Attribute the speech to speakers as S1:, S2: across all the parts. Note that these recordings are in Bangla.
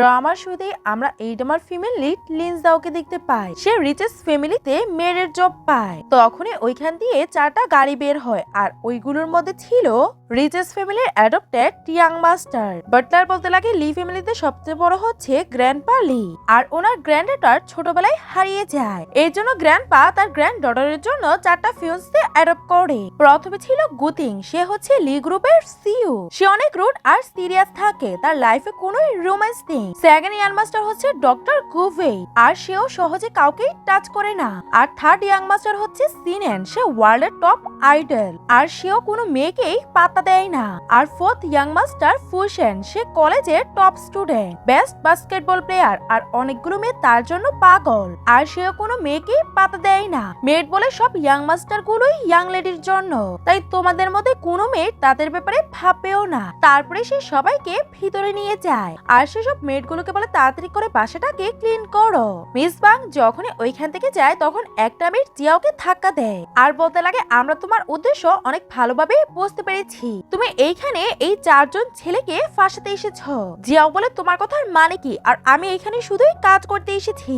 S1: ড্রামার শুরুতে আমরা এই ড্রামার ফিমেল লিড লিন্সদাওকে দেখতে পাই। সে রিচেস্ট ফ্যামিলিতে মেয়ের জব পায়। তখনই ওইখান দিয়ে চারটা গাড়ি বের হয় আর ওইগুলোর মধ্যে ছিল রিচেস্ট ফ্যামিলির অ্যাডপ্টেড ইয়াং মাস্টার বাটলার বলতে লাগে লি ফ্যামিলিতে সবচেয়ে বড় হচ্ছে গ্র্যান্ডপা লি আর ওনার গ্র্যান্ডডটার ছোটবেলায় হারিয়ে যায়। এই জন্য গ্র্যান্ডপা তার গ্র্যান্ড ডটারের জন্য চারটা ফিউন্সকে অ্যাডপ্ট করে। প্রথমে ছিল গুতিং সে হচ্ছে লি গ্রুপের সিইও সে অনেক রুড আর সিরিয়াস থাকে। তার লাইফে কোনো রোম্যান্স নেই। সেকেন্ড ইয়াং মাস্টার হচ্ছে ডক্টর গুভে আর সেও সহজে কাউকে টাচ করে না। আর থার্ড ইয়াং মাস্টার হচ্ছে সিনেন, সে ওয়ার্ল্ডের টপ আইডল, আর সেও কোনো মেয়েকেই পাত্তা দেয় না। আর ফোর্থ ইয়াং মাস্টার ফুশন, সে কলেজের top student, best basketball player, আর অনেকগুলো মেয়ে তার জন্য পাগল। আর সেও কোনো মেয়েকেই পাত্তা দেয় না। মেড বলে সব ইয়াং মাস্টার গুলোই ইয়াং লেডির জন্য। তাই তোমাদের মধ্যে কোনো মেয়ে তাদের ব্যাপারে ভাববেও না। তারপরে সে সবাইকে ভিতরে নিয়ে যায়। আর সেসব মেয়েগুলোকে বলে তাড়াতাড়ি করে বাসাটাকে ক্লিন করো। মিস বাং যখনই ওইখান থেকে যায়, তখন একটা মেয়ে জিয়াওকে ধাক্কা দেয়। আর বলতে লাগে, আমরা তোমার উদ্দেশ্য অনেক ভালোভাবে বুঝতে পেরেছি। তুমি এইখানে এই চারজন ছেলেকে ফাঁসাতে এসেছ। জিয়াও বলে, তোমার কথার মানে কি? আর আমি এইখানে শুধুই কাজ করতে এসেছি।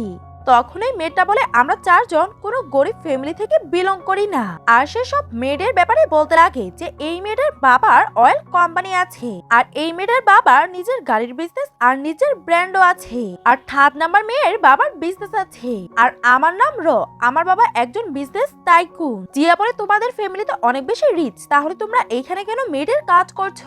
S1: তখনই মেয়েটা বলে, আমরা চারজন কোনো গরিব ফ্যামিলি থেকে বিলং করি না। আর সে সব মেয়েদের ব্যাপারে বলতে লাগে যে, এই মেয়েটার বাবার অয়েল কোম্পানি আছে, আর এই মেয়েটার বাবার নিজের গাড়ির বিজনেস আর নিজের ব্র্যান্ডও আছে, আর থার্ড নাম্বার মেয়ের বাবার বিজনেস আছে। আর আমার নাম র, আমার বাবা একজন বিজনেস টাইকুন জিয়া বলে, তোমাদের ফ্যামিলি ফ্যামিলিতে অনেক বেশি রিচ তাহলে তোমরা এইখানে কেন মেয়েদের কাজ করছ?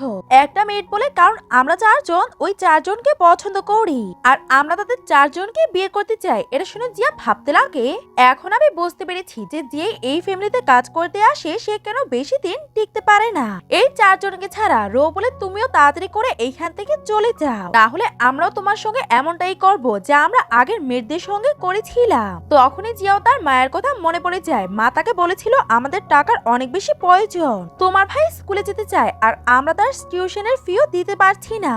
S1: একটা মেয়েট বলে, কারণ আমরা চারজন ওই চারজনকে পছন্দ করি, আর আমরা তাদের চারজনকে বিয়ে করতে চাই। এটা শুনে জিয়া ভাবতে লাগে, এখন আমি বুঝতে পেরেছি যে যে এই ফ্যামিলিতে কাজ করতে আসে, সে কেন বেশি দিন টিকতে পারে না। এই চারজনকে ছাড়া রো বলে তুমিও তাড়াতাড়ি করে এইখান থেকে চলে যাও। তাহলে আমরাও তোমার সঙ্গে এমনটাই করব যা আমরা আগের মেয়েদের সঙ্গে করেছিলাম। তখনই জিয়াও তার মায়ের কথা মনে পড়ে যায়। মা তাকে বলেছিল, আমাদের টাকার অনেক বেশি প্রয়োজন। তোমার ভাই স্কুলে যেতে চায় আর আমরা তার টিউশনের ফিও দিতে পারছি না।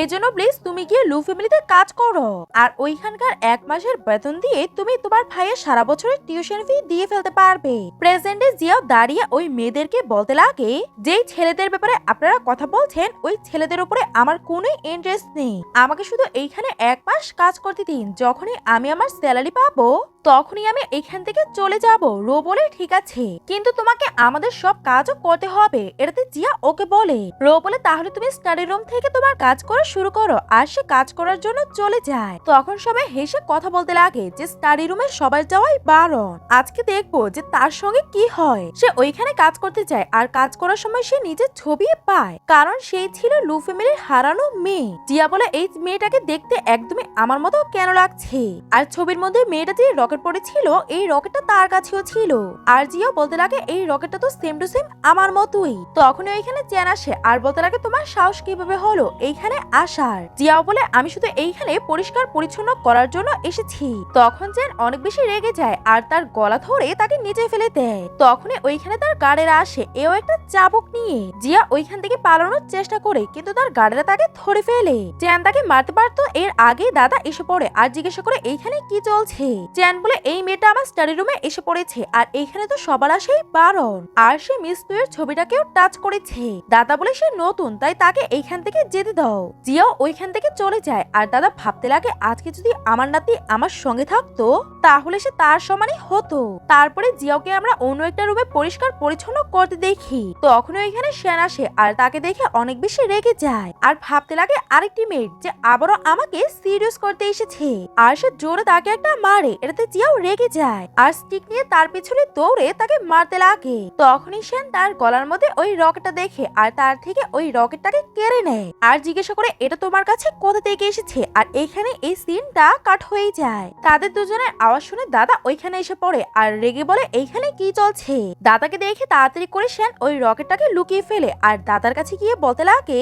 S1: এই জন্য প্লিজ তুমি গিয়ে লু ফ্যামিলিতে কাজ করো। আর ওইখানকার এক মাসের বেতন দিয়ে তুমি তোমার ভাইয়ের সারা বছরের টিউশন ফি দিয়ে ফেলতে পারবে। প্রেজেন্টে জিয়াও দাঁড়িয়ে ওই মেয়েদেরকে বলতে লাগে যেই ছেলেদের ব্যাপারে আপনারা কথা বলছেন, ওই ছেলেদের উপরে আমার কোনো ইন্টারেস্ট নেই। আমাকে শুধু এইখানে এক মাস কাজ করতে দিন। যখনই আমি আমার স্যালারি পাবো তখনই আমি এখান থেকে চলে যাব। রো বলে, ঠিক আছে। কিন্তু তোমাকে আমাদের সব কাজও করতে হবে। এটাতে জিয়া ওকে বলে। রো বলে, তাহলে তুমি স্টাডি রুম থেকে তোমার কাজ করা শুরু করো। আর সে কাজ করার জন্য চলে যায়। তখন সবাই হেসে কথা বলতে লাগে যে স্টাডি রুমে সবাই যাওয়াই বারণ। আজকে দেখব যে, তার সঙ্গে কি হয়। সে ওইখানে কাজ করতে যায় আর কাজ করার সময় সে নিজের ছবি পায়। কারণ সেই ছিল লু ফ্যামিলির হারানো মেয়ে। জিয়া বলে, এই মেয়েটাকে দেখতে একদমই আমার মতো কেন লাগছে? আর ছবির মধ্যে মেয়েটা যে রকেট পড়েছিল এই রকেটটা তার কাছেও ছিল। আর জিয়া বলতে লাগে, এই রকেটটা তো সেম টু সেম আমার মতোই। তখন ওইখানে চ্যান আসে আর বলতে লাগে তোমার সাহস কীভাবে হলো? এইখানে আসার। জিয়াও বলে, আমি শুধু এইখানে পরিষ্কার পরিচ্ছন্ন করার জন্য এসেছি। তখন চ্যান অনেক বেশি রেগে যায়, আর তার গলা ধরে তাকে নিচে ফেলে দেয়। তখনই ওইখানে তার গার্ডেরা আসে, এও একটা চাবুক নিয়ে। জিয়া ওইখান থেকে পালানোর চেষ্টা করে, কিন্তু তার গার্ডেরা তাকে ধরে ফেলে। চ্যান তাকে মারতে পারতো, এর আগেই দাদা এসে পড়ে, আর জিজ্ঞাসা করে, এইখানে কি চলছে? চ্যান বলে এই মেয়েটা আমার স্টাডি রুমে এসে পড়েছে, আর এইখানে তো সবার আসেই বারণ। আর সে মিস তুয়ের ছবিটাকেও টাচ করেছে। দাদা বলে সে নতুন, তাই তাকে এইখান থেকে যেতে দাও। জিয়াও ওইখান থেকে চলে যায়, আর দাদা ভাবতে লাগে আজকে যদি আমার নাতি আমার সঙ্গে থাকতো, তাহলে সে তার সমানই হতো। তারপরে জিয়াওকে আমরা অন্য একটা রুমে পরিষ্কার পরিচ্ছন্ন করতে দেখি। তখন ওইখানে শ্যান আসে, আর তাকে দেখে অনেক বেশি রেগে যায়। আর ভাবতে লাগে আরেকটি মেয়ে যে আবারও আমাকে সিরিয়াস করতে এসেছে, আর সে জোরে তাকে একটা মারে, এটাতে জিয়াও রেগে যায়। আর স্টিক নিয়ে তার পিছনে দৌড়ে তাকে মারতে লাগে। তখনই সেন তার গলার মধ্যে ওই রকেটটা দেখে আর তার থেকে ওই রকেটটাকে কেড়ে নেয়। আর জিজ্ঞাসা করে, এটা তোমার কাছে কোথা থেকে এসেছে? আর এখানে এই সিনটা কাট হয়ে যায়। তাদের দুজনের আওয়াজ শুনে দাদা ওইখানে এসে পড়ে আর রেগে বলে, এইখানে কি চলছে? দাদাকে দেখে তাড়াতাড়ি করে সেন ওই রকেটটাকে লুকিয়ে ফেলে। আর দাদার কাছে গিয়ে বলতে লাগে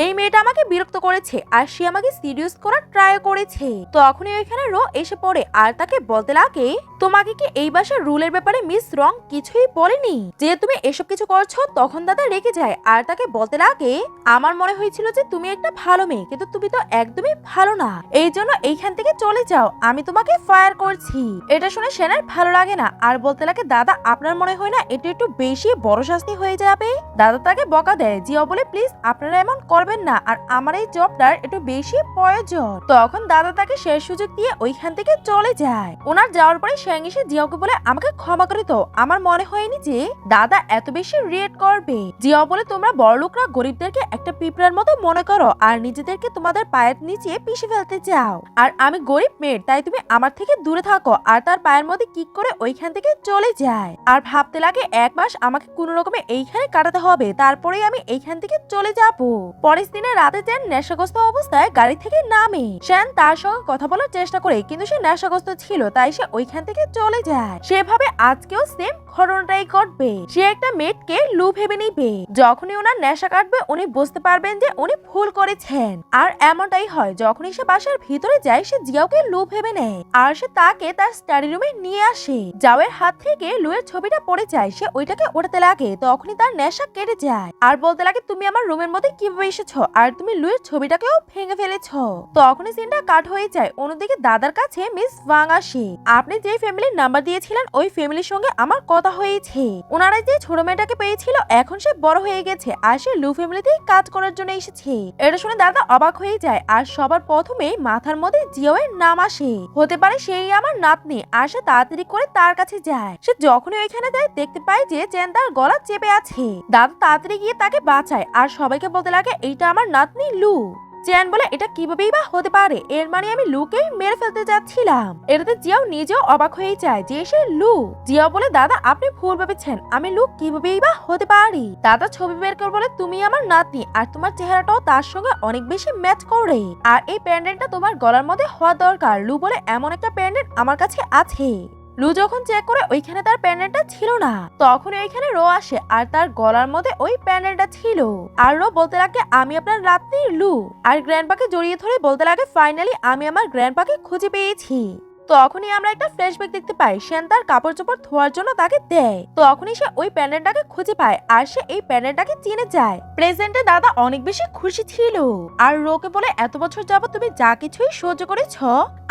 S1: এই মেয়েটা আমাকে বিরক্ত করেছে আর সে আমাকে সিরিয়াস করার ট্রাই করেছে। তখনই ওইখানে রো এসে পড়ে আর তাকে বলতে লাগে, তোমাকে কি এই বাসার রুলের ব্যাপারে মিস রং কিছুই বলেনি? যে তুমি এসব কিছু করছ তখন দাদা রেগে যায়। আর তাকে বলতে লাগে, আমার মনে হয়েছিল যে তুমি একটা ভালো মেয়ে, কিন্তু তুমি তো একদমই ভালো না। এই জন্য এইখান থেকে চলে যাও, আমি তোমাকে ফায়ার করছি। এটা শুনে সেনার ভালো লাগে না। আর বলতে লাগে, দাদা, আপনার মনে হয় না এটা একটু বেশি বড় শাস্তি হয়ে যাবে? দাদা তাকে বকা দেয়, জিও বলে, প্লিজ, আপনারা এমন করবেন না। আর আমার এই জবটার একটু বেশি প্রয়োজন। তখন দাদা তাকে শেষ সুযোগ দিয়ে ওইখান থেকে চলে যায়। ওনার যাওয়ার পরে শ্যাং এসে জিয়াওকে বলে, আমাকে ক্ষমা করে তো আমার মনে হয়নি যে দাদা এত বেশি রিয়েট করবে। জিয়াও বলে, তোমরা বড়লোকরা গরিবদেরকে একটা পিঁপড়ার মতো মনে করো। আর নিজেদেরকে তোমাদের পায়ের নিচে পিষে ফেলতে চাও। আর আমি গরিব মেয়ে তাই তুমি আমার থেকে দূরে থাকো। আর তার পায়ের মধ্যে কিক করে ওইখান থেকে চলে যায়। আর ভাবতে লাগে, এক মাস আমাকে কোন রকমে এইখানে কাটাতে হবে। তারপরেই আমি এইখান থেকে চলে যাব। পরের দিনে রাতে যেন নেশাগ্রস্ত অবস্থায় গাড়ি থেকে নামে। শ্যান তার সঙ্গে কথা বলার চেষ্টা করে, কিন্তু সে নেশাগ্রস্ত ছিল, তাই সে ওইখান থেকে চলে যায়। সেভাবে আজকেও সেম ঘটনাটাই ঘটবে। সে একটা মেয়েকে লু ভেবে নিবে। যখনই ওনার নেশা কাটবে, উনি বুঝতে পারবেন যে উনি ভুল করেছেন। আর এমনটাই হয়, যখনই সে বাসার ভিতরে যায়, সে জিয়াওকে লু ভেবে নেয়। আর সে তাকে তার স্টাডি রুমে নিয়ে আসে। জাওয়ের হাত থেকে লুয়ের ছবিটা পড়ে যায়, সে ওইটাকে ওঠাতে লাগে, তখনই তার নেশা কেটে যায়। আর বলতে লাগে, তুমি আমার রুমের মধ্যে কীভাবে এসেছ আর তুমি লুয়ের ছবিটাকেও ভেঙে ফেলেছ। তখনই সিনটা কাট হয়ে যায়। অন্যদিকে দাদার কাছে মিস ওয়াং আসে। আপনি যে ফ্যামিলির নাম্বার দিয়েছিলেন, ওই ফ্যামিলির সঙ্গে আমার কথা হয়েছে। ওনারা যে ছোট মেয়েটাকে পেয়েছিল, এখন সে বড় হয়ে গেছে আর সে লু ফ্যামিলিতেই কাজ করার জন্য এসেছে। এটা শুনে দাদা অবাক হয়ে যায় আর সবার প্রথমে মাথার মধ্যে জিওয়ের নাম আসে। হতে পারে সেই আমার নাতনি আর সে তাড়াতাড়ি করে তার কাছে যায়। সে যখনই ওইখানে যায়, দেখতে পায় যে চেন তার গলা চেপে আছে। দাদা তাড়াতাড়ি গিয়ে তাকে বাঁচায় আর সবাইকে বলতে লাগে এইটা আমার নাতনি লু। চেন বলে, এটা কিভাবেই বা হতে পারে? এর মানে আমি লুকেই মেরে ফেলতে যাচ্ছিলাম। এটাতে জিয়াও নিজেও অবাক হয়ে যায় যে সে লু। জিয়াও বলে, দাদা, আপনি ভুল ভেবেছেন। আমি লু কিভাবেই বা হতে পারি? দাদা, ছবি বের করে বলে, তুমি আমার নাতনি, আর তোমার চেহারাটাও তার সঙ্গে অনেক বেশি ম্যাচ করে। আর এই প্যান্ডেন্টটা তোমার গলার মধ্যে হওয়া দরকার। লু বলে, এমন একটা প্যান্ডেন্ট আমার কাছে আছে। লু যখন চেক করে ওইখানে তার প্যান্ডেলটা ছিল না, তখন ওইখানে রো আসে আর তার গলার মধ্যে ওই প্যান্ডেলটা ছিল। আর রো বলতে লাগে, আমি আপনার রাত্রির লু আর গ্র্যান্ডপাকে জড়িয়ে ধরে বলতে লাগে ফাইনালি আমি আমার গ্র্যান্ডপাকে খুঁজে পেয়েছি। তখনই আমরা একটা ফ্ল্যাশব্যাক দেখতে পাই। সেন তার কাপড় চোপড় ধোয়ার জন্য তাকে দেয়। তখনই সে ওই প্যান্ডেলটাকে খুঁজে পায় আর সে এই প্যান্ডেলটাকে চিনে যায়। প্রেজেন্টে দাদা অনেক বেশি খুশি ছিল। আর রোকে বলে, এত বছর যাবত তুমি যা কিছুই সহ্য করেছ,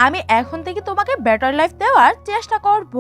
S1: আমি এখন থেকে তোমাকে বেটার লাইফ দেওয়ার চেষ্টা করব।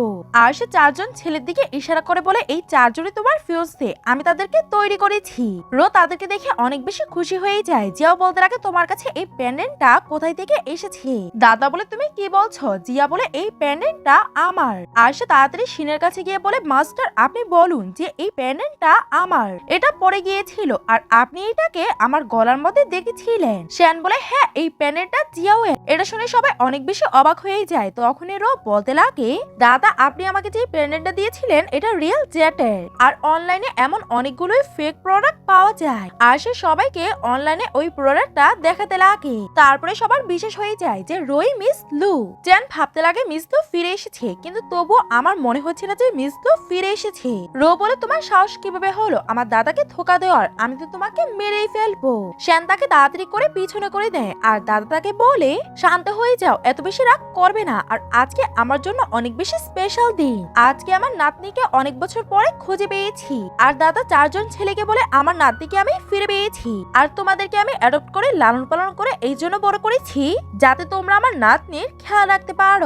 S1: আর সে চারজন ছেলের দিকে ইশারা করে বলে, এই চারজনই তোমার ফিউজে আমি তাদেরকে তৈরি করেছি। রো তাদেরকে দেখে অনেক বেশি খুশি হয়ে যায়। জিয়াও বলতে লাগে তোমার কাছে এই প্যান্ডেন্টটা কোথায় থেকে এসেছে? দাদা বলে, তুমি কি বলছো? জিয়া বলে এই প্যান্ডেন্টটা আমার। আর সে তাড়াতাড়ি সিনের কাছে গিয়ে বলে, মাস্টার, আপনি বলুন যে এই প্যান্ডেন্টটা আমার। এটা পড়ে গিয়েছিল আর আপনি এটাকে আমার গলার মধ্যে দেখেছিলেন। শ্যান বলে হ্যাঁ এই প্যান্ডেন্টটা জিয়াও এটা শুনে সবাই অনেক বেশি অবাক হয়ে যায়। তখনই রো বলতে লাগে, দাদা, আপনি আমাকে যে প্যান্ডেন্টটা দিয়েছিলেন, এটা রিয়েল জ্যাটের। আর অনলাইনে এমন অনেকগুলোই ফেক প্রোডাক্ট পাওয়া যায়। আর সে সবাইকে অনলাইনে ওই প্রোডাক্টটা দেখাতে লাগে। তারপরে সবার বিশেষ হয়ে যায় যে রই মিস লু। জ্যান ভাবতে লাগে মিস লু ফিরে এসেছে। কিন্তু তবুও আমার মনে হচ্ছে না যে মিস লু ফিরে এসেছে। রো বলে তোমার সাহস কীভাবে হলো? আমার দাদাকে ধোকা দেওয়ার। আমি তো তোমাকে মেরেই ফেলব। শ্যান তাকে তাড়াতাড়ি করে পিছনে করে দেয় আর দাদা তাকে বলে, শান্ত হয়ে যাও। এত বেশি রাগ করবে না। আর আজকে আমার জন্য অনেক বেশি স্পেশাল দিন। আজকে আমার নাতনিকে অনেক বছর পরে খুঁজে পেয়েছি। আর দাদা চারজন ছেলেকে বলে আমার নাতনিকে আমি ফিরে পেয়েছি। আর তোমাদেরকে আমি অ্যাডপ্ট করে লালন পালন করে এই জন্য বড় করেছি, যাতে তোমরা আমার নাতনির খেয়াল রাখতে পারো।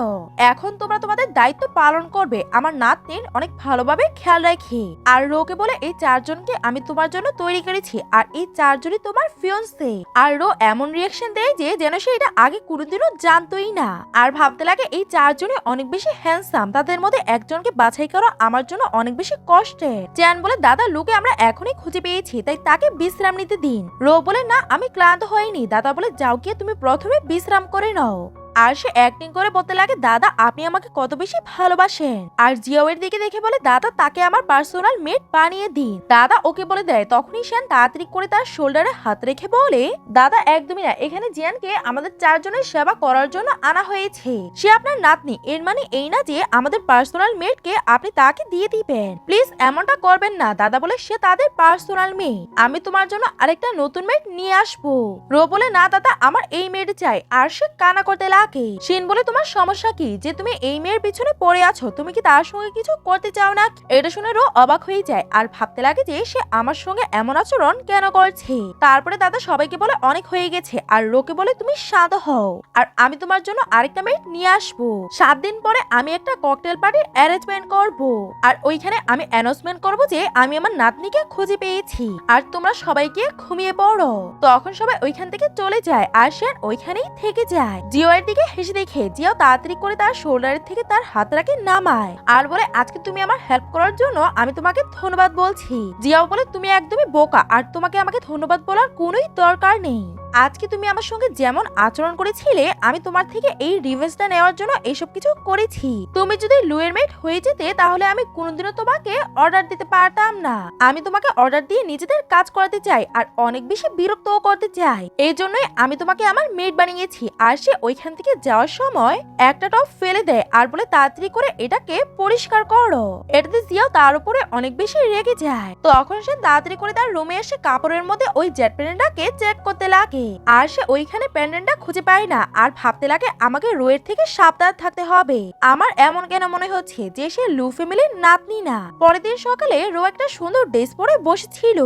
S1: এখন তোমরা তোমাদের দায়িত্ব পালন করবে। আমার নাতনির অনেক ভালোভাবে খেয়াল রাখি। আর রোকে বলে এই চারজনকে আমি তোমার জন্য তৈরি করেছি। আর এই চারজনই তোমার ফিয়ন্সে আর রো এমন রিয়াকশন দেয় যে, যেন সে এটা আগে কোনোদিনও জানতোই না। আর ভাবতে লাগে এই চারজনই অনেক বেশি হ্যান্ডসাম তাদের মধ্যে একজনকে বাছাই করা আমার জন্য অনেক বেশি কষ্টের। চ্যান বলে, দাদা, লোকে আমরা এখনই খুঁজে পেয়েছি, তাই তাকে বিশ্রাম নিতে দিন। রো বলে, না, আমি ক্লান্ত হইনি। দাদা বলে, যাও গিয়ে তুমি প্রথমে বিশ্রাম করে নাও। আর সে অ্যাক্টিং করে বলতে লাগে, দাদা, আপনি আমাকে কত বেশি ভালোবাসেন। আর জিয়াওয়ের দিকে দেখে বলে, দাদা, তাকে আমার পার্সোনাল মেট বানিয়ে দিন। দাদা ওকে বলে দেয়, তখনই সেন তাড়াতাড়ি করে তার শোল্ডারে হাত রেখে বলে, দাদা, একদমই না। এখানে জিয়ানকে আমাদের চারজনের সেবা করার জন্য আনা হয়েছে। সে আপনার নাতনি। এর মানে এই না যে আমাদের পার্সোনাল মেটকে আপনি তাকে দিয়ে দিবেন। প্লিজ, এমনটা করবেন না। দাদা বলে, সে তাদের পার্সোনাল মেয়ে আমি তোমার জন্য আরেকটা নতুন মেট নিয়ে আসব। রো বলে, না, দাদা, আমার এই মেয়ের চাই। আর সে কানা করতে লাগে শিন বলে, তোমার সমস্যা কি? যে তুমি এই মেয়ের পিছনে পড়ে আছো, তুমি কি তার সঙ্গে কিছু করতে চাও না? এটা শুনে রো অবাক হয়ে যায় আর ভাবতে লাগে যে সে আমার সঙ্গে এমন আচরণ কেন করছে। তারপরে দাদা সবাইকে বলে, অনেক হয়ে গেছে। আর রোকে বলে, তুমি শান্ত হও। আর আমি তোমার জন্য আরেকটা মেয়ে নিয়ে আসব। সাত দিন পরে আমি একটা ককটেল পার্টির অ্যারেঞ্জমেন্ট করব। আর ওইখানে আমি অ্যানাউন্সমেন্ট করব যে আমি আমার নাতনিকে খুঁজে পেয়েছি। আর তোমরা সবাইকে ঘুমিয়ে পড়ো। তখন সবাই ওইখান থেকে চলে যায় আর সে ওইখানেই থেকে যায়। জিও এর দিকে হেসে দেখে জিয়াও তাড়াতাড়ি করে তার শোল্ডারের থেকে তার হাতটাকে নামায়। আর বলে, আজকে তুমি আমার হেল্প করার জন্য আমি তোমাকে ধন্যবাদ বলছি। জিয়াও বলে, তুমি একদমই বোকা, আর তোমাকে আমাকে ধন্যবাদ বলার কোনোই দরকার নেই। আজকে তুমি আমার সঙ্গে যেমন আচরণ করেছিলে, আমি তোমার থেকে এই রিভেঞ্জটা নেওয়ার জন্য এইসব কিছু করেছি। তুমি যদি লুয়ের মেট হয়ে যেতে, তাহলে আমি কোনোদিনও তোমাকে অর্ডার দিতে পারতাম না। আমি তোমাকে অর্ডার দিয়ে নিজেদের কাজ করাতে চাই, আর অনেক বেশি বিরক্তও করতে চাই। এই জন্যই আমি তোমাকে আমার মেট বানিয়েছি, আর সে ওইখান থেকে যাওয়ার সময় একটা টপ ফেলে দেয়, আর বলে তাড়াতাড়ি করে এটাকে পরিষ্কার করো। এটাতে জিয়াও তার উপরে অনেক বেশি রেগে যায়। তখন সে তাড়াতাড়ি করে তার রুমে এসে কাপড়ের মধ্যে ওই জেট প্যান্ডেন্টটাকে চেক করতে লাগে। আর সে ওইখানে প্যান্ডেন্টটা খুঁজে পায় না। আর ভাবতে লাগে আমাকে রোয়ের থেকে সাবধান থাকতে হবে। আমার এমন কেন মনে হচ্ছে যে সে লু ফ্যামিলির নাতনি না? পরের দিন সকালে রো একটা সুন্দর ড্রেস পরে বসেছিল।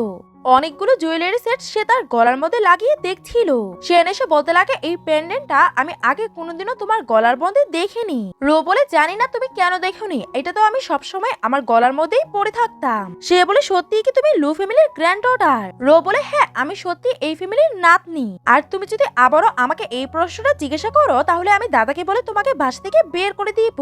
S1: অনেকগুলো জুয়েলারি সেট সে তার গলার মধ্যে লাগিয়ে দেখছিল। সে এসে বলতে লাগে, এই পেন্ডেন্টটা আমি আগে কোনোদিনও তোমার গলার মধ্যে দেখিনি। রো বলে, জানি না তুমি কেন দেখোনি। এটা তো আমি সবসময় আমার গলার মধ্যেই পরে থাকতাম। সে বলে সত্যি কি তুমি লু ফ্যামিলির গ্র্যান্ড ডটার রো বলে হ্যাঁ আমি সত্যি এই ফ্যামিলির নাতনি। আর তুমি যদি আবারও আমাকে এই প্রশ্নটা জিজ্ঞাসা করো, তাহলে আমি দাদাকে বলে তোমাকে বাস থেকে বের করে দিব।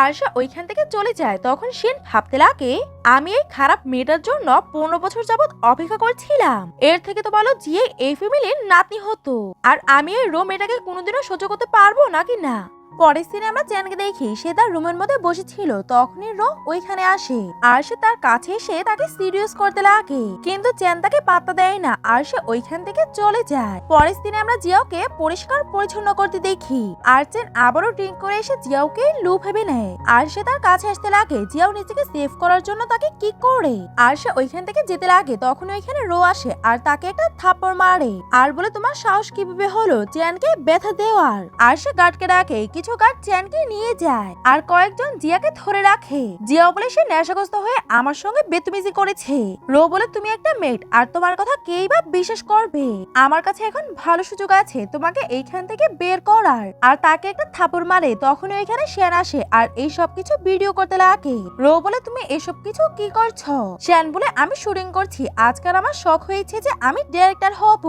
S1: আর সে ওইখান থেকে চলে যায়। তখন সেন ভাবতে লাগে, আমি এই খারাপ মেয়েটার জন্য পনেরো বছর যাবৎ অপেক্ষা করছিলাম। এর থেকে তো বলো যে এই ফ্যামিলির নাতি হতো। আর আমি এই রো কোনোদিনও সহ্য করতে পারব নাকি না? পরের সিনে আমরা চ্যানকে দেখি সে তার রুমের মধ্যে বসেছিল। তখনই রো ওইখানে আসে আর সে তার কাছে এসে তাকে সিরিয়াস করতে লাগে। কিন্তু চ্যান তাকে পাত্তা দেয় না আর সে ওইখান থেকে চলে যায়। পরের দিনে আমরা জিয়াওকে পরিষ্কার পরিচ্ছন্ন করতে দেখি। আর চ্যান আবারও ড্রিঙ্ক করে এসে জিয়াওকে লু ভেবে নেয়। আর সে তার কাছে আসতে লাগে, জিয়াও নিজেকে সেভ করার জন্য তাকে কি করে? আর সে ওইখান থেকে যেতে লাগে তখন ওইখানে রো আসে আর তাকে একটা থাপ্পড় মারে। আর বলে, তোমার সাহস কীভাবে হলো চ্যানকে ব্যথা দেওয়ার? আর সে গার্ডকে ডাকে, কিছু গার্ড চ্যানকে নিয়ে যায়। আর কয়েকজন জিয়াকে ধরে রাখে। জিয়াও বলে সে নেশাগ্রস্ত হয়ে আমার সঙ্গে বেতমিজি করেছে। রো বলে, তুমি একটা মেট, আর তোমার কথা কেই বা বিশ্বাস করবে? আমার কাছে এখন ভালো সুযোগ আছে, তোমাকে এইখান থেকে বের করার। আর তাকে একটা থাপড় মারে তখন ওইখানে শ্যান আসে, আর এই সব কিছু ভিডিও করতে লাগে। রো বলে, তুমি এসব কিছু কি করছ? শ্যান বলে, আমি শুটিং করছি। আজকাল আমার শখ হয়েছে যে আমি ডিরেক্টর হব।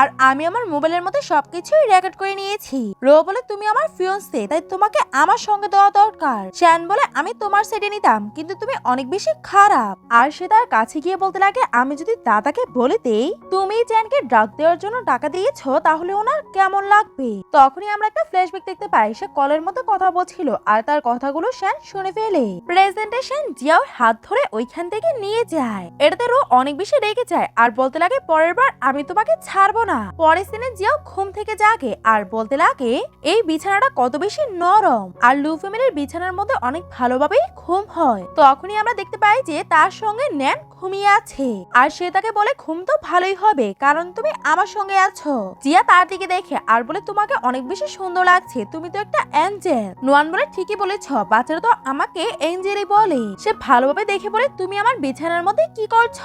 S1: আর আমি আমার মোবাইলের মধ্যে সবকিছুই রেকর্ড করে নিয়েছি। রো বলে, তুমি আমার ফিয়ন্সে তাই তোমাকে আমার সঙ্গে দেওয়া দরকার। শ্যান বলে, আমি তোমার সেটে নিতাম, কিন্তু তুমি অনেক বেশি খারাপ। আর সে তার কাছে গিয়ে বলতে লাগে, আমি যদি দাদাকে বলে দেই, তুমি চ্যানকে ড্রাগ দেওয়ার জন্য টাকা দিয়েছ, তাহলে ওনার কেমন লাগবে? তখনই আমরা একটা ফ্ল্যাশব্যাক দেখতে পাই, সে কলের মতো কথা বলছিল, আর তার কথাগুলো শ্যান শুনে ফেলে। প্রেজেন্টেশন জিয়াও হাত ধরে ওইখান থেকে নিয়ে যায়। এটাতে রো অনেক বেশি রেগে যায়, আর বলতে লাগে, পরের বার আমি তোমাকে ছাড়বো না। পরের সিনে জিয়াও ঘুম থেকে জাগে, আর বলতে লাগে, এই বিছানাটা কত বেশি নরম আর লু ফ্যামিলির বিছানার মধ্যে অনেক ভালোভাবেই ঘুম হয়। তখনই আমরা দেখতে পাই যে তার সঙ্গে ন্যান ঘুমিয়ে আছে। আর সে তাকে বলে, ঘুম তো ভালোই হবে, কারণ তুমি আমার সঙ্গে আছো। জিয়া তার দিকে দেখে আর বলে, তোমাকে অনেক বেশি সুন্দর লাগছে, তুমি তো একটা অ্যাঞ্জেল। নোয়ান বলে, ঠিকই বলেছ, বাচ্চারা তো আমাকে এঞ্জেলই বলে। সে ভালোভাবে দেখে বলে, তুমি আমার বিছানার মধ্যে কি করছ?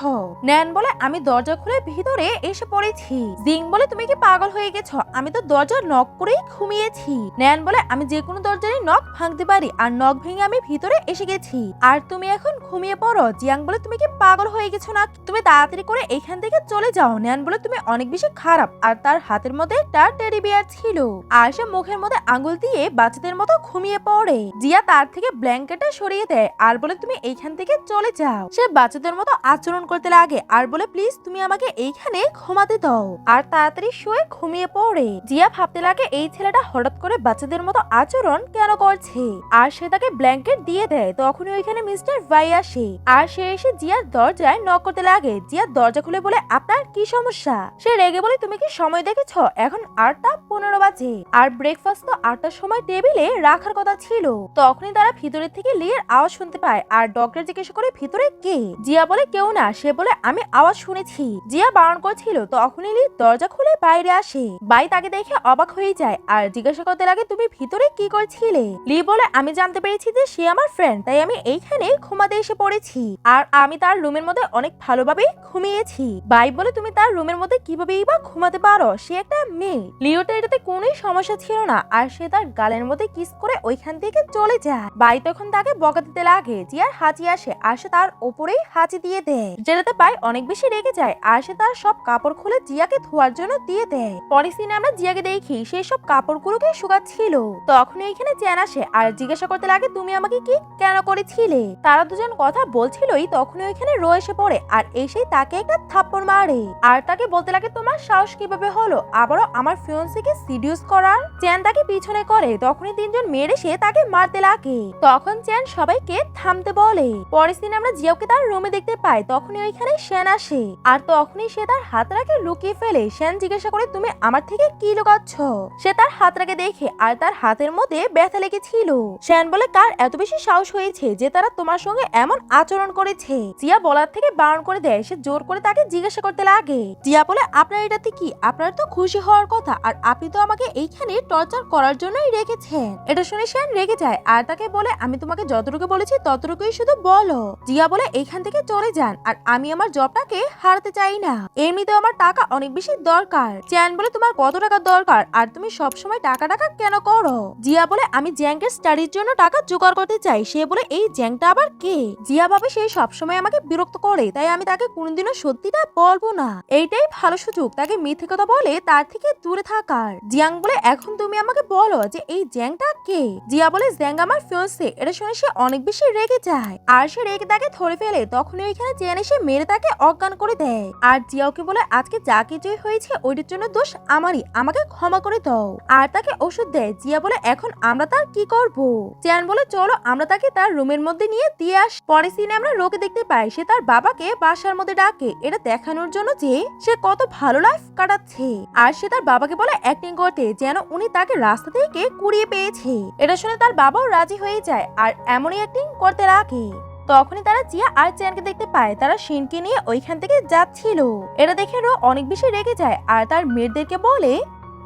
S1: ন্যান বলে, আমি দরজা খুলে ভিতরে এসে পড়েছি। জিং বলে, তুমি কি পাগল হয়ে গেছো? আমি তো দরজা নক করেই ঘুমিয়েছি। ন্যান বলে আমি যে কোনো দরজারই নখ ভাঙতে পারি আর নখ ভেঙে আমি ভিতরে এসে গেছি। আর তুমি এখন ঘুমিয়ে পড়ো। জিয়াং বলে তুমি কি পাগল হয়ে গেছো না তুমি তাড়াতাড়ি করে এখান থেকে চলে যাও। নেন বলে তুমি অনেক বেশি খারাপ। আর তার হাতের মধ্যে একটা টেডি বিয়ার ছিল। আর সে মুখের মধ্যে আঙুল দিয়ে বাচ্চাদের মতো ঘুমিয়ে পড়ে। জিয়া তার থেকে ব্ল্যাঙ্কেটটা সরিয়ে দেয় আর বলে তুমি এইখান থেকে চলে যাও। সে বাচ্চাদের মতো আচরণ করতে লাগে আর বলে, প্লিজ তুমি আমাকে এইখানে ঘুমাতে দাও। আর তাড়াতাড়ি শুয়ে ঘুমিয়ে পড়ে। জিয়া ভাবতে লাগে, এই ছেলেটা হঠাৎ করে বাচ্চাদের মতো আচরণ কেন করছে? আর সে তাকে ব্ল্যাঙ্কেট দিয়ে দেয়, তখনই ওইখানে মিস্টার ভাই আসে। আর সে এসে জিয়ার দরজায় নক করতে লাগে। জিয়ার দরজা খুলে বলে, আপনার কি সমস্যা? সে রেগে বলে, তুমি কি সময় দেখেছ? এখন আটটা পনেরো বাজে। আর ব্রেকফাস্ট তো আটটার সময় টেবিলে রাখার কথা ছিল। তখনই তারা ভিতরের থেকে লিয়ের আওয়াজ শুনতে পায়। আর ডক্টর জিজ্ঞেস করে, ভিতরে কে? জিয়া বলে, কেউ না। সে বলে, আমি আওয়াজ শুনেছি। জিয়া বারণ করছিল, তখনই লি দরজা খুলে বাইরে আসে। বাই তাকে দেখে অবাক হয়ে যায়। আর জিজ্ঞাসা করতে লাগে, তুমি ভিতরে কি করছিলে? লি বলে, আমি জানতে পেরেছি যে সে আমার ফ্রেন্ড তাই আমি এইখানে ঘুমাতে এসে পড়েছি। আর আমি তার রুমের মধ্যে অনেক ভালোভাবে ঘুমিয়েছি। বাই বলে, তুমি তার রুমের মধ্যে কিভাবেই বা ঘুমাতে পারো? সে একটা মেয়ে। লিওটা এটাতে কোনোই সমস্যা ছিল না। আর সে তার গালের মধ্যে কিস করে ওইখান থেকে চলে যায়। বাই তখন তাকে বকা দিতে লাগে। জিয়ার হাঁচি আসে। আর সে তার ওপরেই হাঁচি দিয়ে দেয়। যেটাতে বাই অনেক বেশি রেগে যায়। আর সে তার সব কাপড় খুলে জিয়াকে ধোয়ার জন্য দিয়ে দেয়। পরে সিনে আমরা জিয়াকে দেখি। সে সব কাপড়গুলোকে শুকাচ্ছিল। তখন এইখানে চ্যান আসে আর জিজ্ঞাসা করতে লাগে, তুমি আমাকে কি কেন করেছিলে? তারা দুজন কথা বলছিলই, তখনই ওইখানে রো এসে পড়ে আর এসেই তাকে একটা থাপ্পড় মারে। আর তাকে বলতে লাগে, তোমার সাহস কীভাবে হলো? আবারও আমার ফিয়ন্সিকে সিডিউস করার? চ্যান তাকে পিছনে করে, তখনই তিনজন মেরে সে তাকে মারতে লাগে। তখন চ্যান সবাইকে থামতে বলে। পরের দিন আমরা জিয়াওকে তার রুমে দেখতে পাই, তখনই ওইখানে শ্যান আসে। আর তখনই সে তার হাতটাকে লুকিয়ে ফেলে। শ্যান জিজ্ঞাসা করে, তুমি আমার থেকে কি লুকাচ্ছ? সে তার হাতটাকে দেখে আর তার হাতের মধ্যে ব্যথা লেগেছিল। শ্যান বলে, কার এত বেশি সাহস হয়েছে যে তারা তোমার সঙ্গে এমন আচরণ করেছে? জিয়া বলার থেকে বারণ করে দেয়, সে জোর করে তাকে জিজ্ঞাসা করতে লাগে। জিয়া বলে, আপনার এটাতে কি? আপনার তো খুশি হওয়ার কথা, আর আপনি তো আমাকে এইখানে টর্চার করার জন্যই রেখেছেন। এটা শুনে শ্যান রেগে যায়, আর তাকে বলে, আমি তোমাকে যতটুকু বলেছি, ততটুকুই শুধু বলো। জিয়া বলে, এইখান থেকে চলে যান, আর আমি আমার জবটাকে হারাতে চাই না। এমনিতে আমার টাকা অনেক বেশি দরকার। চ্যান বলে, তোমার কত টাকা দরকার, আর তুমি সবসময় টাকা টাকা কেন করো? জিয়া বলে, আমি জ্যাঙ্কের স্টাডির জন্য টাকা জোগাড় করতে চাই। সে বলে, এই জ্যাংটা আবার কে? জিয়া ভাবে, সে সবসময় আমাকে বিরক্ত করে, তাই আমি তাকে কোনোদিনও সত্যিটা বলব না। এইটাই ভালো সুযোগ। তাকে মিথ্যে কথা বলে তার থেকে দূরে থাকার। জিয়াং বলে, এখন তুমি আমাকে বলো যে, এই জ্যাংটা কে? জিয়া বলে, জ্যাং আমার ফিয়ন্সে এটা শুনে সে অনেক বেশি রেগে যায়। আর সে রেগে তাকে ধরে ফেলে। তখন ওইখানে চেন এসে মেরে তাকে অজ্ঞান করে দেয়। আর জিয়াওকে বলে, আজকে যা কিছুই হয়েছে, ওইটার জন্য দোষ আমারই। আমাকে ক্ষমা করে দাও। আর তাকে ওষুধ দেয়। জিয়া বলে এখন আমরা তার কি করব? চ্যান বলে, চলো, আমরা তাকে তার রুমের মধ্যে নিয়ে দিয়ে আস পরে সিনে আমরা রোকে দেখতে পাই, সে তার বাবাকে বাসার মধ্যে ডাকে। এটা দেখানোর জন্য যে সে কত ভালো লাইফ কাটাচ্ছে। আর সে তার বাবাকে বলে, অ্যাক্টিং করতে যেন উনি তাকে রাস্তা থেকে কুড়িয়ে পেয়েছে। এটা শুনে তার বাবাও রাজি হয়ে যায় আর এমনই অ্যাক্টিং করতে লাগে তখনই তারা জিয়া আর চ্যানকে দেখতে পায়, তারা শিনকে নিয়ে ওইখান থেকে যাচ্ছিল। এটা দেখে রো অনেক বেশি রেগে যায় আর তার মেয়েদেরকে বলে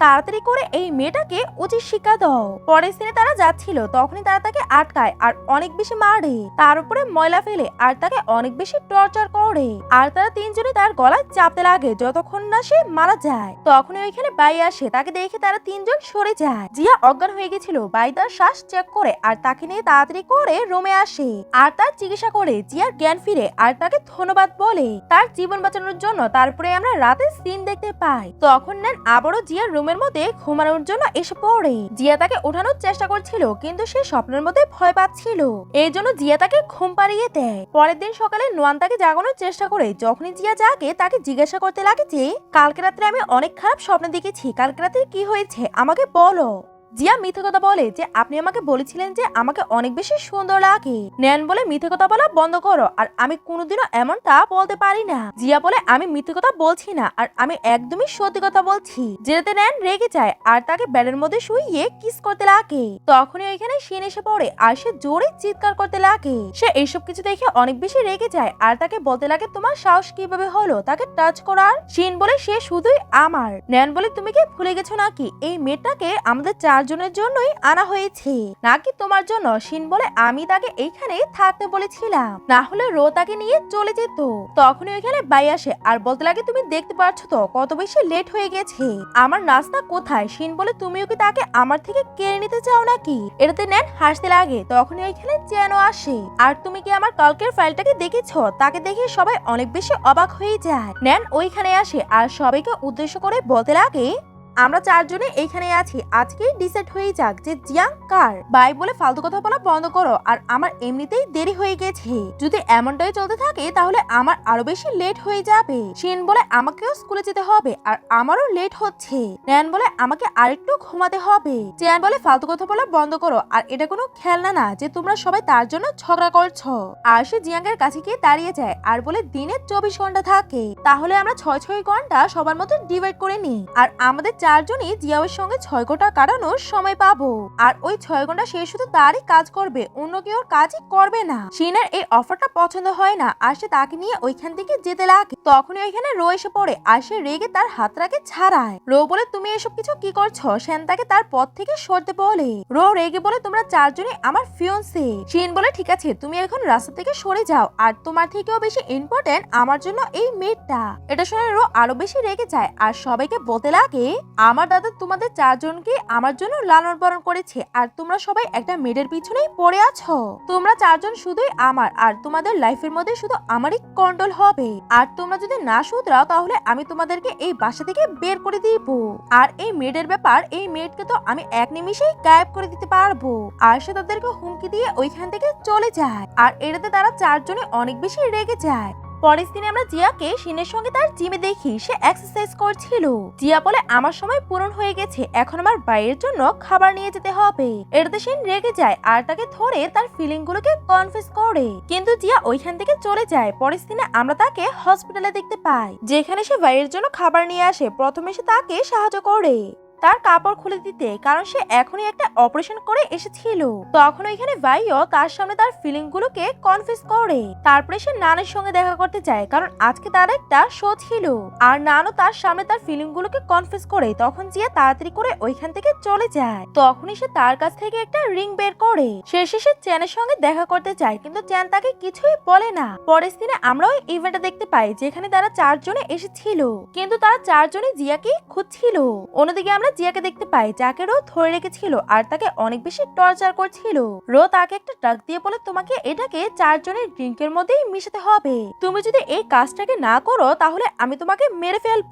S1: তাড়াতাড়ি করে এই মেয়েটাকে উচিত শিক্ষা দাও। পরের দিনে তারা যাচ্ছিল, তখনই তারা তাকে আটকায় আর অনেক বেশি মারে। তার উপরে ময়লা ফেলে আর তাকে অনেক বেশি টর্চার করে। আর তারা তিনজনে তার গলায় চাপতে লাগে, যতক্ষণ না সে মারা যায়। তখনই ওইখানে বাই আসে, তাকে দেখে তারা তিনজন সরে যায়। জিয়া অজ্ঞান হয়ে গেছিল, বাই তার শ্বাস চেক করে আর তাকে নিয়ে তাড়াতাড়ি করে রুমে আসে। আর তার চিকিৎসা করে জিয়ার জ্ঞান ফিরে আর তাকে ধন্যবাদ বলে। তার জীবন বাঁচানোর জন্য তারপরে আমরা রাতে সিন দেখতে পাই। তখন নেন আবারও জিয়ার রুমের মধ্যে ঘুমানোর জন্য এসে পড়ে। জিয়া তাকে ওঠানোর চেষ্টা করছিল, কিন্তু সে স্বপ্নের মধ্যে ভয় পাচ্ছিল। এই জন্য জিয়া তাকে ঘুম পাড়িয়ে দেয়। পরের দিন সকালে নোয়ান তাকে জাগানোর চেষ্টা করে, যখনই জিয়া জাগে, তাকে জিজ্ঞাসা করতে লাগে যে, কালকে রাত্রে আমি অনেক খারাপ স্বপ্ন দেখেছি। কালকে রাত্রে কি হয়েছে? আমাকে বলো। জিয়া মিথ্যে কথা বলে যে আপনি আমাকে বলেছিলেন যে আমাকে অনেক বেশি সুন্দর লাগে। নেন বলে, মিথ্যে কথা বলা বন্ধ করো, আর আমি কোনোদিনও এমনটা বলতে পারি না। জিয়া বলে, আমি মিথ্যে কথা বলছি না, আর আমি একদমই সত্যি কথা বলছি। যেটাতে ন্যান রেগে যায়, আর তাকে ব্যাডের মধ্যে শুইয়ে কিস করতে লাগে। তখনই ওইখানে শিন এসে পড়ে, আর সে জোরে চিৎকার করতে লাগে। সে এইসব কিছু দেখে অনেক বেশি রেগে যায়, আর তাকে বলতে লাগে, তোমার সাহস কীভাবে হলো? তাকে টাচ করার? শিন বলে, সে শুধুই আমার। নেন বলে, তুমি কি ভুলে গেছো নাকি? এই মেয়েটাকে আমাদের চার চারজনের জন্যই আনা হয়েছে। নাকি তোমার জন্য শিন বলে আমি তাকে এইখানে থাকতে বলেছিলাম? না হলে রো তাকে নিয়ে চলে যেত। তখনই ওইখানে বাই আসে। আর বলতে লাগে, তুমি দেখতে পাচ্ছ তো, কত বেশি লেট হয়ে গেছে। আমার নাস্তা কোথায়? শিন বলে, তুমিও কি তাকে আমার থেকে কেড়ে নিতে চাও নাকি? এটাতে নেন হাসতে লাগে। তখনই ওইখানে চেনও আসে। আর তুমি কি আমার কালকের ফাইলটাকে দেখেছ? তাকে দেখে সবাই অনেক বেশি অবাক হয়ে যায়। নেন ওইখানে আসে। আর সবাইকে উদ্দেশ্য করে বলতে লাগে আমরা চারজনে এইখানে আছি। আজকেই ডিসাইড হয়ে যাক যে জিয়াং কার? বাই বলে ফালতু কথা বলা বন্ধ করো। আর আমার এমনিতেই দেরি হয়ে গেছে। যদি এমনটাই চলতে থাকে, তাহলে আমার আরও বেশি লেট হয়ে যাবে। শিন বলে আমাকেও স্কুলে যেতে হবে, আর আমারও লেট হচ্ছে। ন্যান বলে আমাকে আরেকটু ঘুমাতে হবে। চ্যান বলে ফালতু কথা বলা বন্ধ করো। আর এটা কোনো খেলনা না, যে তোমরা সবাই তার জন্য ঝগড়া করছ। আর সে জিয়াঙ্গের কাছে গিয়ে দাঁড়িয়ে যায়, আর বলে দিনে চব্বিশ ঘণ্টা থাকে। তাহলে আমরা ছয় ছয় ঘণ্টা সবার মতো ডিভাইড করে নিই। আর আমাদের চারজনই জিয়াওয়ের সঙ্গে ছয় ঘণ্টা কাটানোর সময় পাবো। আর ওই ছয় ঘণ্টা সে শুধু তারই কাজ করবে, অন্য কেউ কাজই করবে না। শিনের এই অফারটা পছন্দ হয় না, আর সে তাকে নিয়ে ওইখান থেকে যেতে লাগে। তখনই ওইখানে রো এসে পড়ে, আর সে রেগে তার হাতটাকে ছাড়ায়। রো বলে, তুমি এসব কিছু কি করছ? সেন তাকে তার পথ থেকে সরতে বলে। রো রেগে বলে, তোমরা চারজনই আমার ফিয়ন্সে শিন বলে, ঠিক আছে, তুমি এখন রাস্তা থেকে সরে যাও, আর তোমার থেকেও বেশি ইম্পর্টেন্ট আমার জন্য এই মেয়েটা এটা শুনে রো আরও বেশি রেগে যায়, আর সবাইকে বলতে লাগে আমার দাদা তোমাদের চারজনকে আমার জন্য লালন পালন করেছে, আর তোমরা সবাই একটা মেয়েদের পিছনেই পড়ে আছো। তোমরা চারজন শুধুই আমার, আর তোমাদের লাইফের মধ্যে শুধু আমারই কন্ট্রোল হবে। আর তোমরা যদি না শুধরাও, তাহলে আমি তোমাদেরকে এই বাসা থেকে বের করে দিব। আর এই মেয়েদের ব্যাপার, এই মেয়েটকে তো আমি এক নিমিষেই গায়েব করে দিতে পারব। আর সে তাদেরকে হুমকি দিয়ে ওইখান থেকে চলে যায়। আর এটাতে তারা চারজনে অনেক বেশি রেগে যায়। পরের দিনে আমরা জিয়াকে সিনের সঙ্গে তার জিমে দেখি সে এক্সারসাইজ করছিল। জিয়া বলে, আমার সময় পূরণ হয়ে গেছে, এখন আমার বাইরের জন্য খাবার নিয়ে যেতে হবে। এটাতে সিন রেগে যায় আর তাকে ধরে তার ফিলিং গুলোকে কনফিউজ করে। কিন্তু জিয়া ওইখান থেকে চলে যায়। পরের দিনে আমরা তাকে হসপিটালে দেখতে পাই, যেখানে সে বাইরের জন্য খাবার নিয়ে আসে। প্রথমে সে তাকে সাহায্য করে। তার কাপড় খুলে দিতে, কারণ সে এখনই একটা অপারেশন করে এসেছিল। তখন ওইখানে ভাইও তার সামনে তার ফিলিং গুলোকে কনফিউজ করে। তারপরে সে নানের সঙ্গে দেখা করতে যায়, কারণ আজকে তার একটা শো ছিল। আর নানও তার সামনে তার ফিলিং গুলোকে কনফিউজ করে, তখন জিয়া তাড়াতাড়ি করে ওইখান থেকে চলে যায়। তখনই সে তার কাছ থেকে একটা রিং বের করে। শেষে সে চ্যানের সঙ্গে দেখা করতে চায় কিন্তু চ্যান তাকে কিছুই বলে না। পরের দিনে আমরা ওই ইভেন্টটা দেখতে পাই, যেখানে তারা চারজনে এসেছিল। কিন্তু তারা চারজনে জিয়াকে খুঁজছিল। অন্যদিকে আমরা জিয়াকে দেখতে পাই, যাকে রো ধরে রেখেছিল আর তাকে অনেক বেশি টর্চার করছিল। রো তাকে একটা ড্রাগ দিয়ে বলে, তোমাকে এটাকে চারজনের ড্রিঙ্কের মধ্যেই মিশাতে হবে। তুমি যদি এই কাজটাকে না করো, তাহলে আমি তোমাকে মেরে ফেলব।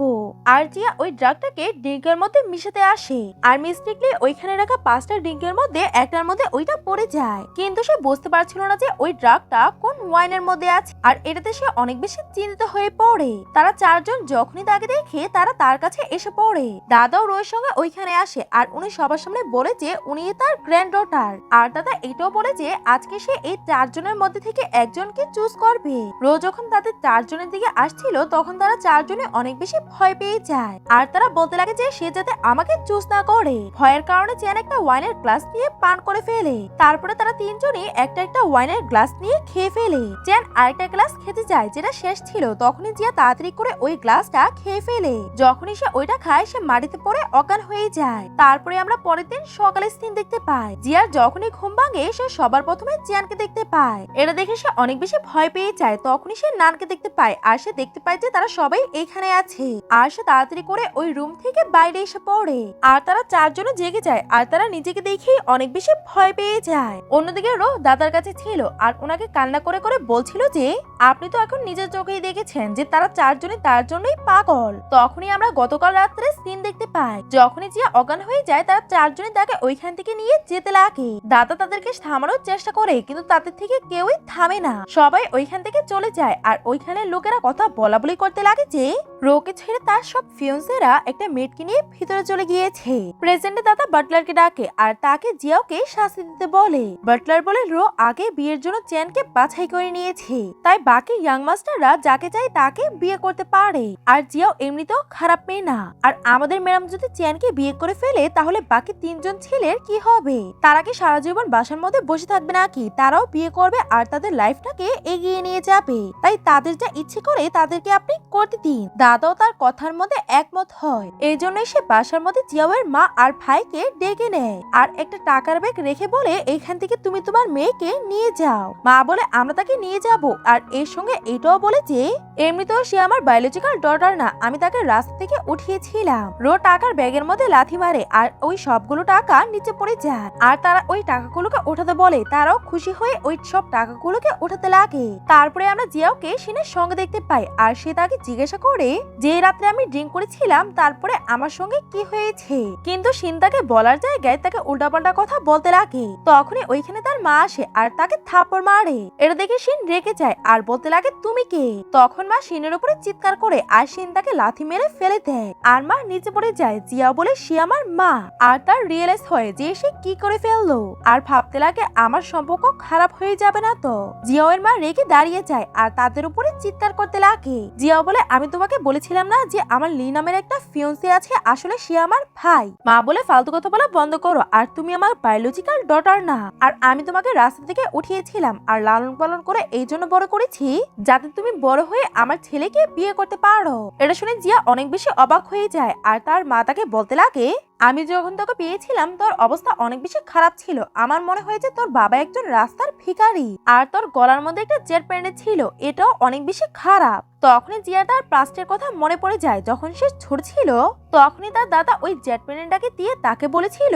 S1: আর জিয়া ওই ড্রাগটাকে ড্রিঙ্কের মধ্যে মিশাতে আসে। আর মিস্টেকলি ওইখানে রাখা পাঁচটা ড্রিঙ্কের মধ্যে একটার মধ্যে ওইটা পড়ে যায়। কিন্তু সে বুঝতে পারছিল না যে ওই ড্রাগটা কোন ওয়াইনের মধ্যে আছে আর এটাতে সে অনেক বেশি চিন্তিত হয়ে পড়ে। তারা চারজন যখনই তাকে দেখে, তারা তার কাছে এসে পড়ে। দাদাও রোয়ের সঙ্গে ওইখানে আসে। আর উনি সবার সামনে বলে যে, উনি তার গ্র্যান্ড ডটার আর দাদা এটাও বলে যে, আজকে সে এই চারজনের মধ্যে থেকে একজনকে চুজ করবে। রো যখন তাদের চারজনের দিকে আসছিল, তখন তারা চারজনে অনেক বেশি ভয় পেয়ে যায়। আর তারা বলতে লাগে যে, সে যাতে আমাকে চুজ না করে। ভয়ের কারণে চেন একটা ওয়াইনের গ্লাস নিয়ে পান করে ফেলে। তারপরে তারা তিনজনই একটা একটা ওয়াইনের গ্লাস নিয়ে খেয়ে ফেলে। চেন আরেকটা গ্লাস খেতে যায়, যেটা শেষ ছিল। তখনই জিয়া তাড়াতাড়ি করে ওই গ্লাসটা খেয়ে ফেলে। যখনই সে ওইটা খায়, সে মাটিতে পড়ে অজ্ঞান হয়ে যায়। তারপরে আমরা পরের দিন সকালে সিন দেখতে পাই। জিয়ার যখনই ঘুম ভাঙে, সে সবার প্রথমে জিয়ানকে দেখতে পায়। এটা দেখে সে অনেক বেশি ভয় পেয়ে যায়। তখনই সে নানকে দেখতে পায় আর সে দেখতে পায় যে তারা সবাই এখানে আছে। আর সে তাড়াতাড়ি করে ওই রুম থেকে বাইরে এসে পড়ে। আর তারা চারজন জেগে যায় আর তারা নিজেকে দেখেই অনেক বেশি ভয় পেয়ে যায়। অন্যদিকে রো দাদার কাছে ছিল আর ওনাকে কান্না করে করে বলছিল যে, আপনি তো এখন নিজের চোখেই দেখেছেন যে তারা চারজনে তার জন্যই পাগল। তখনই আমরা গতকাল রাত্রে সিন দেখতে পাই। যখনই জিয়া অজ্ঞান হয়ে যায়, তারা চারজনে তাকে ওইখান থেকে নিয়ে যেতে লাগে। দাদা তাদেরকে থামানোর চেষ্টা করে, কিন্তু তাদের থেকে কেউই থামে না। সবাই ওইখান থেকে চলে যায়, আর ওইখানে লোকেরা কথা বলা বলি করতে লাগে যে রোকে ছেড়ে তার সব ফিয়ন্সেরা একটা মেয়েটকে নিয়ে ভিতরে চলে গিয়েছে। প্রেজেন্টে দাদা বাটলারকে ডাকে, আর তাকে জিয়াওকে শাস্তি দিতে বলে। বাটলার বলে রো আগে বিয়ের জন্য চ্যানকে বাছাই করে নিয়েছে। তাই বাকি ইয়াং মাস্টাররা যাকে চায় তাকে বিয়ে করতে পারে। আর জিয়াও এমনিতেও খারাপ মেয়ে না। আর আমাদের ম্যাডাম যদি চ্যান চিয়ানকে বিয়ে করে ফেলে তাহলে বাকি তিনজন ছেলের কি হবে? তারা কি সারা জীবন বাসার মধ্যে বসে থাকবে নাকি? তারাও বিয়ে করবে আর তাদের লাইফটাকে এগিয়ে নিয়ে যাবে। তাই তাদের যা ইচ্ছে করে তাদেরকে আপনি করতে দিন। দাদাও তার কথার মধ্যে একমত হয়। এই জন্যই সে বাসার মধ্যে জিয়াওয়ের মা আর ভাইকে ডেকে নেয়। আর একটা টাকার ব্যাগ রেখে বলে, এখান থেকে তুমি তোমার মেয়েকে নিয়ে যাও। মা বলে, আমরা তাকে নিয়ে যাব। আর এর সঙ্গে এটাও বলে যে, এমনিতেও সে আমার বায়োলজিক্যাল ডটার না। আমি তাকে রাস্তা থেকে উঠিয়েছিলাম। রো টাকার ব্যাগের মধ্যে লাথি মারে আর ওই সবগুলো টাকা নিচে পড়ে যায়। আর তারা ওই টাকাগুলোকে ওঠাতে বলে, তারাও খুশি হয়ে ওই সব টাকাগুলোকে ওঠাতে লাগে। তারপরে আমরা জিয়াওকে সিনের সঙ্গে দেখতে পাই আর সে তাকে জিজ্ঞাসা করে, যে রাত্রে আমি ড্রিঙ্ক করেছিলাম, তারপরে আমার সঙ্গে কি হয়েছে? কিন্তু সিন তাকে বলার জায়গায় তাকে উল্টাপাল্টা কথা বলতে লাগে। তখনই ওইখানে তার মা আসে আর তাকে থাপড় মারে। এটা দেখে সিন রেগে যায় আর বলতে লাগে, তুমি কে? তখন মা সিনের উপরে চিৎকার করে আর সিন তাকে লাথি মেরে ফেলে দেয়। আর মা নিচে পড়ে যায় জিয়া বলে সে আমার মা আর তার রিয়েলাইজ হয় যে সে কি করে ফেলল। আর ভাবতে লাগে আমার সম্পর্ক খারাপ হয়ে যাবে না তো। জিয়াওয়ের মা রেগে দাঁড়িয়ে যায় আর তাদের উপরে চিৎকার করতে লাগে। জিয়াও বলে, আমি তোমাকে বলেছিলাম না যে আমার লি নামের একটা ফিয়ন্সি আছে, আসলে সে আমার ভাই। মা বলে, ফালতু কথা বলা বন্ধ করো, আর তুমি আমার বায়োলজিক্যাল ডটার না। আর আমি তোমাকে রাস্তা থেকে উঠিয়েছিলাম আর লালন পালন করে এই জন্য বড় করেছি, যাতে তুমি বড় হয়ে আমার ছেলেকে বিয়ে করতে পারো। এটা শুনে জিয়া অনেক বেশি অবাক হয়ে যায় আর তার মা তাকে বলতে লাগে, আমি যখন তোকে পেয়েছিলাম, তোর অবস্থা অনেক বেশি খারাপ ছিল। আমার মনে হয়েছে তোর বাবা একজন রাস্তার ভিখারি, আর তোর গলার মধ্যে একটা জেট প্যান্ডে ছিল, এটাও অনেক বেশি খারাপ। তখনই জিয়া তার প্লাস্টের কথা মনে পড়ে যায়। যখন সে ছোট ছিল, তখনই তার দাদা ওই জেট প্যান্ডেটটাকে দিয়ে তাকে বলেছিল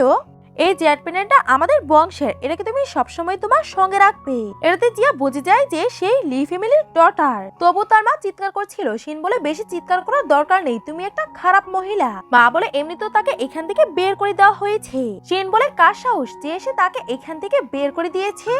S1: এই জেট প্যানেলটা আমাদের বংশের। এটাকে তুমি সবসময় তোমার সঙ্গে রাখবে। এটাতে জিয়া বুঝে যায় যে সেই লি ফ্যামিলির ডটার। তবু তার মা চিৎকার করছিল। সিন বলে, বেশি চিৎকার করার দরকার নেই। তুমি একটা খারাপ মহিলা। মা বলে, এমনি তো তাকে এখান থেকে বের করে দেওয়া হয়েছে। সিন বলে, কার সাহস যে এসে তাকে এখান থেকে বের করে দিয়েছে?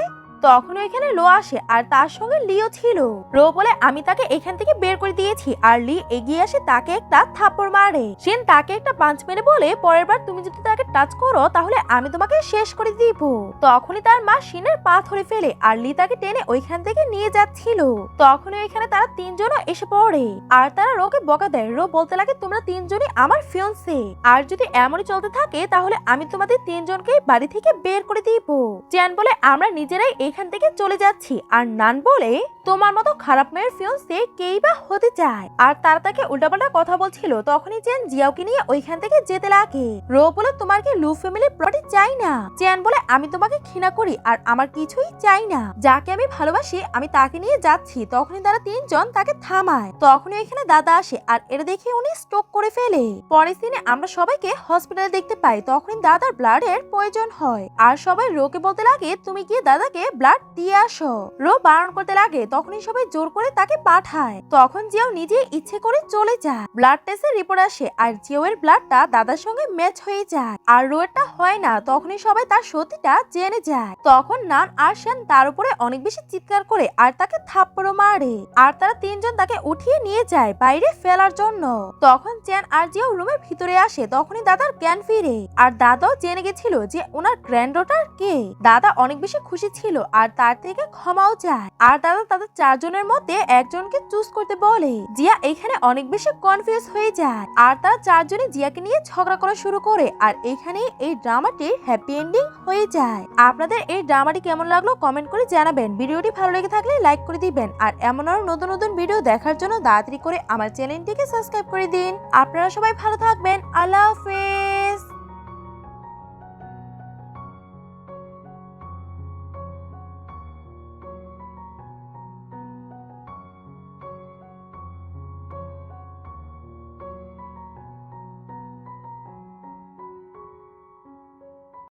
S1: তখন এখানে লো আসে, আর তার সঙ্গে লিও ছিল। রো বলে, আমি তাকে এখান থেকে বের করে দিয়েছি। আর লি এগিয়ে আসে, তাকে একটা থাপ্পড় মারে। সেন তাকে একটা পাঞ্চ মেরে বলে, পরের বার তুমি যদি তাকে টাচ করো, তাহলে আমি তোমাকে শেষ করে দিব। তখনই তার মা শিনের পা ধরে ফেলে, আর লি তাকে টেনে ওইখান থেকে নিয়ে যাচ্ছিল। তখনই ওইখানে তারা তিনজনও এসে পড়ে, আর তারা রোকে বকা দেয়, রো, বলতে লাগে তোমরা তিনজনই আমার ফিয়ন্সে আর যদি এমনই চলতে থাকে, তাহলে আমি তোমাদের তিনজনকে বাড়ি থেকে বের করে দিব। চ্যান বলে, আমরা নিজেরাই এখান থেকে চলে যাচ্ছি। আর নান বলে তোমার মতো খারাপ মেয়ের ফিয়ন্সে কেই বা হতে চায়। আর তারা তাকে উল্টাপাল্টা কথা বলছিল, তখনই চেন জিয়াওকে নিয়ে ওইখান থেকে যেতে লাগে। রো বলে, তোমার কি লু ফ্যামিলি প্রপার্টি চাই না? চেন বলে, আমি তোমাকে ঘৃণা করি আর আমার কিছুই চাই না। যাকে আমি ভালোবাসি, আমি তাকে নিয়ে যাচ্ছি। তখনই তারা তিনজন তাকে থামায়। তখনই এখানে দাদা আসে আর এটা দেখে উনি স্ট্রোক করে ফেলে। পরের দিনে আমরা সবাইকে হসপিটালে দেখতে পাই, তখনই দাদার ব্লাডের প্রয়োজন হয়। আর সবাই রোকে বলতে লাগে, তুমি গিয়ে দাদাকে ব্লাড দিয়ে আসো। রো বারণ করতে লাগে, তখনই সবাই জোর করে তাকে পাঠায়। তখন জিয়াও নিজে ইচ্ছে করে চলে যায়। ব্লাড টেস্টের রিপোর্ট আসে আর জিওয়ের ব্লাডটা দাদার সঙ্গে ম্যাচ হয়ে যায়। আর রোয়েরটা হয় না, তখনই সবাই তার সত্যিটা জেনে যায়। তখন নান আর সেন তার উপরে অনেক বেশি চিৎকার করে আর তাকে থাপ্পড়ও মারে। আর তারা তিনজন তাকে উঠিয়ে নিয়ে যায় বাইরে ফেলার জন্য। তখন চ্যান আর জিও রুমের ভিতরে আসে, তখনই দাদার জ্ঞান ফিরে। আর দাদাও জেনে গেছিল যে ওনার গ্র্যান্ড ডটার কে। দাদা অনেক বেশি খুশি ছিল আর তার থেকে ক্ষমাও চায়। আর দাদা তাদের চারজনের মধ্যে একজনকে চুজ করতে বলে। জিয়া এখানে অনেক বেশি কনফিউজ হয়ে যায়। আর তারা চারজনে জিয়াকে নিয়ে ঝগড়া করা শুরু করে। আর এখানে এই ড্রামাটির হ্যাপি এন্ডিং হয়ে যায়। আপনাদের এই ড্রামাটি কেমন লাগল কমেন্ট করে জানাবেন। ভিডিওটি ভালো লেগে থাকলে লাইক করে দিবেন। আর এমন আরও নতুন নতুন ভিডিও দেখার জন্য তাড়াতাড়ি করে আমার চ্যানেলটিকে সাবস্ক্রাইব করে দিন। আপনারা সবাই ভালো থাকবেন। আল্লাহ